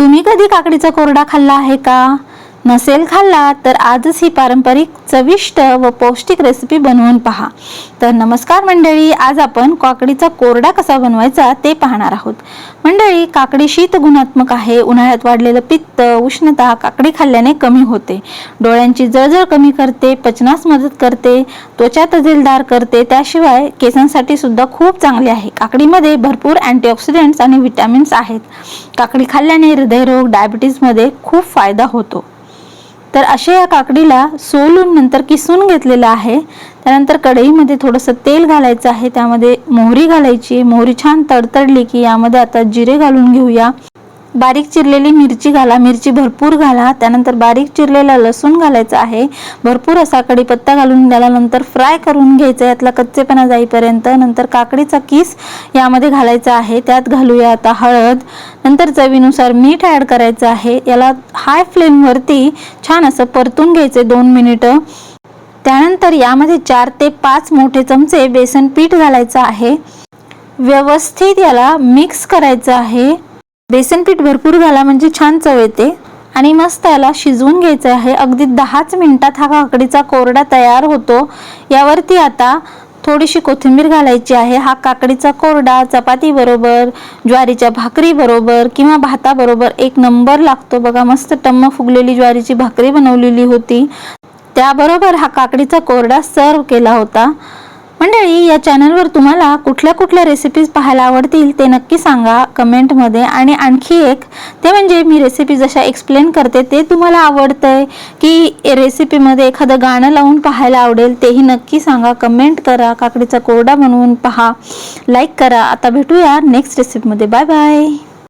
तुम्ही कधी काकडीचा कोरडा खाल्ला आहे का? नसेल खाल्ला तर आजच ही पारंपरिक चविष्ट व पौष्टिक रेसिपी बनवून पहा. तर नमस्कार मंडळी आज आपण काकडीचा कोरडा कसा बनवायचा ते पाहणार आहोत. मंडळी काकडी शीत गुणात्मक आहे. उन्हाळ्यात वाढलेलं पित्त उष्णता काकडी खाल्ल्याने कमी होते. डोळ्यांची जळजळ कमी करते पचनास मदत करते त्वचा तजेलदार करते. त्याशिवाय केसांसाठी सुद्धा खूप चांगली आहे. काकडीमध्ये भरपूर अँटीऑक्सिडंट्स आणि विटॅमिन्स आहेत. काकडी खाल्ल्याने हृदयरोग डायबिटीजमध्ये खूप फायदा होतो. तर अशा या काकडीला सोलून नंतर किसून घेतलेलं आहे. त्यानंतर कढईमध्ये थोडंसं तेल घालायचं आहे. त्यामध्ये मोहरी घालायची मोहरी छान तडतडली की यामध्ये आता जिरे घालून घेऊया. बारीक चिरलेली मिरची घाला मिरची भरपूर घाला त्यानंतर बारीक चिरलेला लसूण घालायचा आहे. भरपूर असा कढीपत्ता घालून त्याला नंतर फ्राय करून घ्यायचा यातला कच्चेपणा जाईपर्यंत नंतर काकडीचा किस यामध्ये घालायचा आहे. त्यात घालूया आता हळद. नंतर चवीनुसार मीठ ॲड करायचं आहे. याला हाय फ्लेमवरती छान असं परतून घ्यायचे दोन मिनिटं त्यानंतर यामध्ये चार ते पाच मोठे चमचे बेसन पीठ घालायचं आहे. व्यवस्थित याला मिक्स करायचं आहे. बेसन पीठ भरपूर घाला म्हणजे छान चव येते. आणि मस्त याला शिजवून घ्यायचं आहे. अगदी दहाच मिनिटात हा काकडीचा कोरडा तयार होतो. यावरती आता थोडीशी कोथिंबीर घालायची आहे. हा काकडीचा कोरडा चपाती बरोबर ज्वारीच्या भाकरी बरोबर किंवा भाताबरोबर एक नंबर लागतो. बघा मस्त टम्म फुगलेली ज्वारीची भाकरी बनवलेली होती. त्याबरोबर हा काकडीचा कोरडा सर्व केला होता. मंडळी या चॅनलवर तुम्हाला कुठल्या कुठल्या रेसिपीज पाहायला आवडतील ते नक्की सांगा कमेंटमध्ये आणि आणखी एक ते म्हणजे मी रेसिपी जशा एक्सप्लेन करते ते तुम्हाला आवडतंय की रेसिपीमध्ये एखादं गाणं लावून पाहायला आवडेल तेही नक्की सांगा. कमेंट करा काकडीचा कोरडा बनवून पहा. लाईक करा. आता भेटूया नेक्स्ट रेसिपीमध्ये बाय बाय